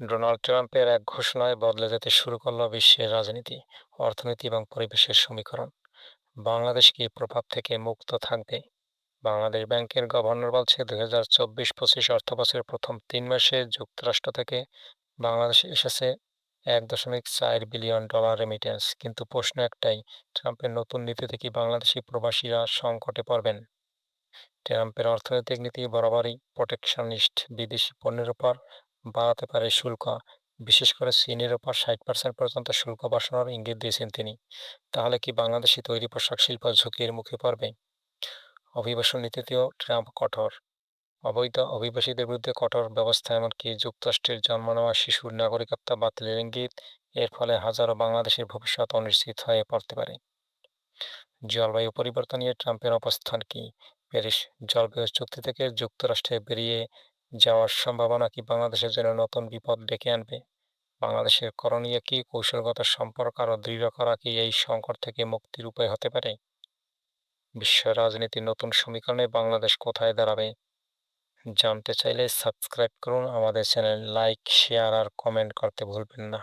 Donald ট্রাম্পের এক ঘোষণায় বদলে যেতে শুরু করল বিশ্বের রাজনীতি, অর্থনীতি এবং পরিবেশের সমীকরণ। বাংলাদেশ কি প্রভাব থেকে মুক্ত থাকবে? বাংলাদেশ ব্যাংকের গভর্নর বলছে দুই হাজার চব্বিশ পঁচিশ অর্থবছরের প্রথম তিন মাসে যুক্তরাষ্ট্র থেকে বাংলাদেশে এসেছে এক দশমিক চার বিলিয়ন ডলার রেমিটেন্স কিন্তু প্রশ্ন একটাই, ট্রাম্পের নতুন নীতিতে কি বাংলাদেশি প্রবাসীরা সংকটে পড়বেন? ট্রাম্পের অর্থনৈতিক নীতি বরাবরই প্রোটেকশনিস্ট বিদেশি পণ্যের উপর বাড়াতে পারে শুল্ক। বিশেষ করে চীনের উপর ষাট পার্সেন্ট পর্যন্ত শুল্ক বসানোর ইঙ্গিত দিয়েছেন তিনি। তাহলে কি বাংলাদেশি তৈরি পোশাক শিল্প ঝুঁকির মুখে পড়বে? অভিবাসন নীতিতেও ট্রাম্প কঠোর। অবৈধ অভিবাসীদের বিরুদ্ধে কঠোর ব্যবস্থা এমনকি যুক্তরাষ্ট্রের জন্ম নেওয়া শিশুর নাগরিকত্ব বাতিলের ইঙ্গিত, এর ফলে হাজারো বাংলাদেশের ভবিষ্যৎ অনিশ্চিত হয়ে পড়তে পারে। জলবায়ু পরিবর্তন নিয়ে ট্রাম্পের অবস্থান কি? প্যারিস জলবায়ু চুক্তি থেকে যুক্তরাষ্ট্রে বেরিয়ে যাওয়ার সম্ভাবনা কি বাংলাদেশের জন্য নতুন বিপদ ডেকে আনবে? বাংলাদেশের করণীয় কি? কৌশলগত সম্পর্ক আরও দৃঢ় করা কি এই সংকট থেকে মুক্তির উপায় হতে পারে? বিশ্ব রাজনীতির নতুন সমীকরণে বাংলাদেশ কোথায় দাঁড়াবে? জানতে চাইলে সাবস্ক্রাইব করুন আমাদের চ্যানেল, লাইক, শেয়ার আর কমেন্ট করতে ভুলবেন না।